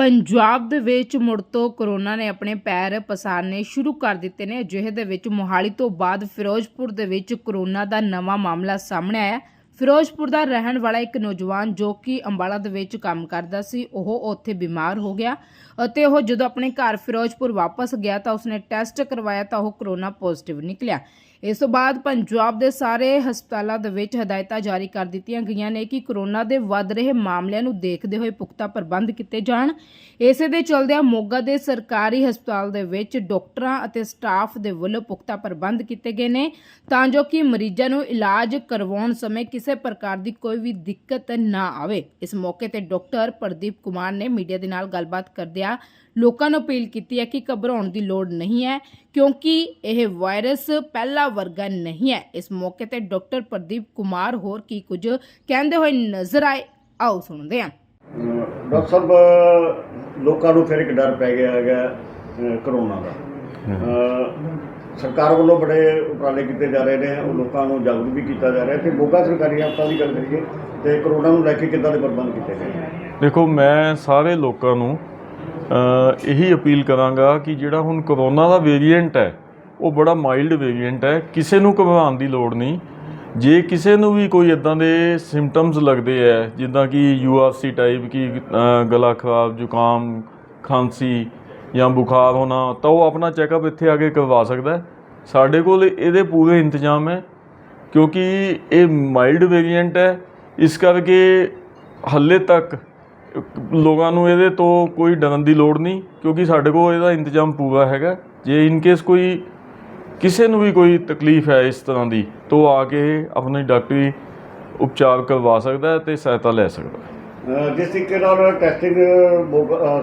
ਪੰਜਾਬ ਦੇ ਵਿੱਚ ਮੁੜ ਤੋਂ ਕਰੋਨਾ ਨੇ ਆਪਣੇ ਪੈਰ ਪਸਾਰਨੇ ਸ਼ੁਰੂ ਕਰ ਦਿੱਤੇ ਨੇ। ਅਜਿਹੇ ਦੇ ਵਿੱਚ ਮੋਹਾਲੀ ਤੋਂ ਬਾਅਦ ਫਿਰੋਜ਼ਪੁਰ ਦੇ ਵਿੱਚ ਕਰੋਨਾ ਦਾ ਨਵਾਂ ਮਾਮਲਾ ਸਾਹਮਣੇ ਆਇਆ। ਫਿਰੋਜ਼ਪੁਰ ਦਾ ਰਹਿਣ ਵਾਲਾ ਇੱਕ ਨੌਜਵਾਨ ਜੋ ਕਿ ਅੰਬਾਲਾ ਦੇ ਵਿੱਚ ਕੰਮ ਕਰਦਾ ਸੀ, ਉਹ ਉੱਥੇ ਬਿਮਾਰ ਹੋ ਗਿਆ ਅਤੇ ਉਹ ਜਦੋਂ ਆਪਣੇ ਘਰ ਫਿਰੋਜ਼ਪੁਰ ਵਾਪਸ ਗਿਆ ਤਾਂ ਉਸਨੇ ਟੈਸਟ ਕਰਵਾਇਆ ਤਾਂ ਉਹ ਕਰੋਨਾ ਪੋਜ਼ਿਟਿਵ ਨਿਕਲਿਆ। ਇਸ ਤੋਂ ਬਾਅਦ ਪੰਜਾਬ ਦੇ ਸਾਰੇ ਹਸਪਤਾਲਾਂ ਦੇ ਵਿੱਚ ਹਦਾਇਤਾਂ ਜਾਰੀ ਕਰ ਦਿੱਤੀਆਂ ਗਈਆਂ ਨੇ ਕਿ ਕਰੋਨਾ ਦੇ ਵੱਧ ਰਹੇ ਮਾਮਲਿਆਂ ਨੂੰ ਦੇਖਦੇ ਹੋਏ ਪੁਖਤਾ ਪ੍ਰਬੰਧ ਕੀਤੇ ਜਾਣ। ਇਸੇ ਦੇ ਚਲਦਿਆਂ ਮੋਗਾ ਦੇ ਸਰਕਾਰੀ ਹਸਪਤਾਲ ਦੇ ਵਿੱਚ ਡਾਕਟਰਾਂ ਅਤੇ ਸਟਾਫ ਦੇ ਵੱਲੋਂ ਪੁਖਤਾ ਪ੍ਰਬੰਧ ਕੀਤੇ ਗਏ ਨੇ, ਤਾਂ ਜੋ ਕਿ ਮਰੀਜ਼ਾਂ ਨੂੰ ਇਲਾਜ ਕਰਵਾਉਣ ਸਮੇਂ ਕਿਸੇ ਪ੍ਰਕਾਰ ਦੀ ਕੋਈ ਵੀ ਦਿੱਕਤ ਨਾ ਆਵੇ। ਇਸ ਮੌਕੇ ਤੇ ਡਾਕਟਰ ਪ੍ਰਦੀਪ ਕੁਮਾਰ ਨੇ ਮੀਡੀਆ ਦੇ ਨਾਲ ਗੱਲਬਾਤ ਕਰਦਿਆਂ ਲੋਕਾਂ ਨੂੰ ਅਪੀਲ ਕੀਤੀ ਹੈ ਕਿ ਘਬਰਾਉਣ ਦੀ ਲੋੜ ਨਹੀਂ ਹੈ, ਕਿਉਂਕਿ ਇਹ ਵਾਇਰਸ ਪਹਿਲਾ ਵਰਗਾ ਨਹੀਂ ਹੈ। ਇਸ ਮੌਕੇ ਤੇ ਡਾਕਟਰ ਪ੍ਰਦੀਪ ਕੁਮਾਰ ਹੋਰ ਕੀ ਕੁਝ ਕਹਿੰਦੇ ਹੋਏ ਨਜ਼ਰ ਆਏ। ਆਓ ਸੁਣਦੇ ਹਾਂ। ਡਾਕਟਰ ਸਾਹਿਬ ਲੋਕਾਂ ਨੂੰ ਫਿਰ ਇੱਕ ਡਰ ਪੈ ਗਿਆ ਹੈਗਾ ਕਰੋਨਾ ਦਾ। ਸਰਕਾਰ ਵੱਲੋਂ ਬੜੇ ਉਪਰਾਲੇ ਕੀਤੇ ਜਾ ਰਹੇ ਨੇ ਉਹ ਲੋਕਾਂ ਨੂੰ ਜਾਗਰੂਕ ਵੀ ਕੀਤਾ ਜਾ ਰਿਹਾ। ਤੇ ਮੋਗਾ ਸਰਕਾਰੀ ਹਸਪਤਾਲ ਦੀ ਗੱਲ ਕਰੀਏ ਤੇ ਕਰੋਨਾ ਨੂੰ ਲੈ ਕੇ ਕਿੱਦਾਂ ਦੇ ਪ੍ਰਬੰਧ ਕੀਤੇ ਗਏ? ਦੇਖੋ ਮੈਂ ਸਾਰੇ ਲੋਕਾਂ ਨੂੰ ਇਹੀ ਅਪੀਲ ਕਰਾਂਗਾ ਕਿ ਜਿਹੜਾ ਹੁਣ ਕਰੋਨਾ ਦਾ ਵੇਰੀਐਂਟ ਹੈ ਉਹ ਬੜਾ ਮਾਈਲਡ ਵੇਰੀਐਂਟ ਹੈ, ਕਿਸੇ ਨੂੰ ਘਬਰਾਉਣ ਦੀ ਲੋੜ ਨਹੀਂ। ਜੇ ਕਿਸੇ ਨੂੰ ਵੀ ਕੋਈ ਇਦਾਂ ਦੇ ਸਿੰਪਟਮਸ ਲੱਗਦੇ ਹੈ ਜਿੱਦਾਂ ਕਿ ਯੂਆਰਸੀ ਟਾਈਪ ਕਿ ਗਲਾ ਖਰਾਬ, ਜ਼ੁਕਾਮ, ਖਾਂਸੀ ਜਾਂ ਬੁਖਾਰ ਹੋਣਾ, ਤਾਂ ਉਹ ਆਪਣਾ ਚੈੱਕਅਪ ਇੱਥੇ ਆ ਕੇ ਕਰਵਾ ਸਕਦਾ ਹੈ। ਸਾਡੇ ਕੋਲ ਇਹਦੇ ਪੂਰੇ ਇੰਤਜ਼ਾਮ ਹੈ, ਕਿਉਂਕਿ ਇਹ ਮਾਈਲਡ ਵੇਰੀਐਂਟ ਹੈ। ਇਸ ਕਰਕੇ ਹਾਲੇ ਤੱਕ ਲੋਕਾਂ ਨੂੰ ਇਹਦੇ ਤੋਂ ਕੋਈ ਡਰਨ ਦੀ ਲੋੜ ਨਹੀਂ, ਕਿਉਂਕਿ ਸਾਡੇ ਕੋਲ ਇਹਦਾ ਇੰਤਜ਼ਾਮ ਪੂਰਾ ਹੈਗਾ। ਜੇ ਇਨ ਕੇਸ ਕੋਈ ਕਿਸੇ ਨੂੰ ਵੀ ਕੋਈ ਤਕਲੀਫ ਹੈ ਇਸ ਤਰ੍ਹਾਂ ਦੀ ਤਾਂ ਆ ਕੇ ਆਪਣੀ ਡਾਕਟਰੀ ਉਪਚਾਰ ਕਰਵਾ ਸਕਦਾ ਹੈ ਤੇ ਸਹਾਇਤਾ ਲੈ ਸਕਦਾ ਹੈ। ਜਿਸ ਤਰੀਕੇ ਨਾਲ ਟੈਸਟਿੰਗ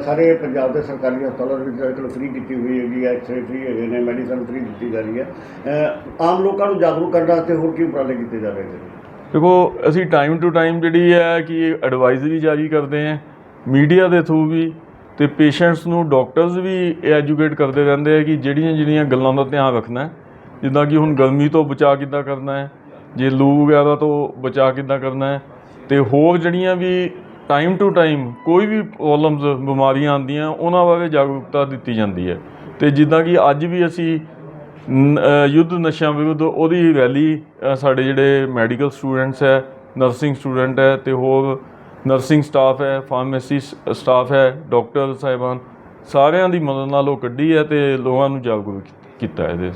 ਸਾਰੇ ਪੰਜਾਬ ਦੇ ਸਰਕਾਰੀ ਹਸਪਤਾਲਾਂ ਦੇ ਵਿੱਚ ਕੱਲ੍ਹ ਫ੍ਰੀ ਕੀਤੀ ਹੋਈ ਹੈਗੀ ਹੈ ਐਕਸਰੇ ਫ੍ਰੀ ਹੈਗੇ ਨੇ ਮੈਡੀਸਨ ਫ੍ਰੀ ਦਿੱਤੀ ਜਾ ਰਹੀ ਹੈ। ਆਮ ਲੋਕਾਂ ਨੂੰ ਜਾਗਰੂਕ ਕਰਨ ਵਾਸਤੇ ਹੋਰ ਕੀ ਉਪਰਾਲੇ ਕੀਤੇ ਜਾ ਰਹੇ ਨੇ? ਦੇਖੋ ਅਸੀਂ ਟਾਈਮ ਟੂ ਟਾਈਮ ਜਿਹੜੀ ਹੈ ਕਿ ਐਡਵਾਈਜ਼ਰੀ ਜਾਰੀ ਕਰਦੇ ਹਾਂ ਮੀਡੀਆ ਦੇ ਥਰੂ ਵੀ ਤੇ ਪੇਸ਼ੈਂਟਸ ਨੂੰ ਡਾਕਟਰਸ ਵੀ ਐਜੂਕੇਟ ਕਰਦੇ ਰਹਿੰਦੇ ਆ ਕਿ ਜਿਹੜੀਆਂ ਜਿਹੜੀਆਂ ਗੱਲਾਂ ਦਾ ਧਿਆਨ ਰੱਖਣਾ ਜਿੱਦਾਂ ਕਿ ਹੁਣ ਗਰਮੀ ਤੋਂ ਬਚਾਅ ਕਿੱਦਾਂ ਕਰਨਾ ਹੈ, ਜੇ ਲੂ ਵਗੈਰਾ ਤੋਂ ਬਚਾਅ ਕਿੱਦਾਂ ਕਰਨਾ ਹੈ, ਤੇ ਹੋਰ ਜਿਹੜੀਆਂ ਵੀ ਟਾਈਮ ਟੂ ਟਾਈਮ ਕੋਈ ਵੀ ਪ੍ਰੋਬਲਮਸ ਬਿਮਾਰੀਆਂ ਆਉਂਦੀਆਂ, ਉਹਨਾਂ ਬਾਰੇ ਜਾਗਰੂਕਤਾ ਦਿੱਤੀ ਜਾਂਦੀ ਹੈ। ਤੇ ਜਿੱਦਾਂ ਕਿ ਅੱਜ ਵੀ ਅਸੀਂ ਯੁੱਧ ਨਸ਼ਿਆਂ ਵਿਰੁੱਧ ਉਹਦੀ ਰੈਲੀ ਸਾਡੇ ਜਿਹੜੇ ਮੈਡੀਕਲ ਸਟੂਡੈਂਟਸ ਹੈ ਨਰਸਿੰਗ ਸਟੂਡੈਂਟ ਹੈ ਤੇ ਹੋਰ ਨਰਸਿੰਗ ਸਟਾਫ ਹੈ, ਫਾਰਮੇਸੀ ਸਟਾਫ ਹੈ, ਡਾਕਟਰ ਸਾਹਿਬਾਨ, ਸਾਰਿਆਂ ਦੀ ਮਦਦ ਨਾਲ ਉਹ ਕੱਢੀ ਹੈ ਤੇ ਲੋਕਾਂ ਨੂੰ ਜਾਗਰੂਕ ਕੀਤਾ ਇਹਦੇ।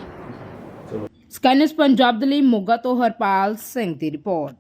ਸਕਾਈਨਸ ਪੰਜਾਬ ਦੇ ਲਈ ਮੋਗਾ ਤੋਂ ਹਰਪਾਲ ਸਿੰਘ ਦੀ ਰਿਪੋਰਟ।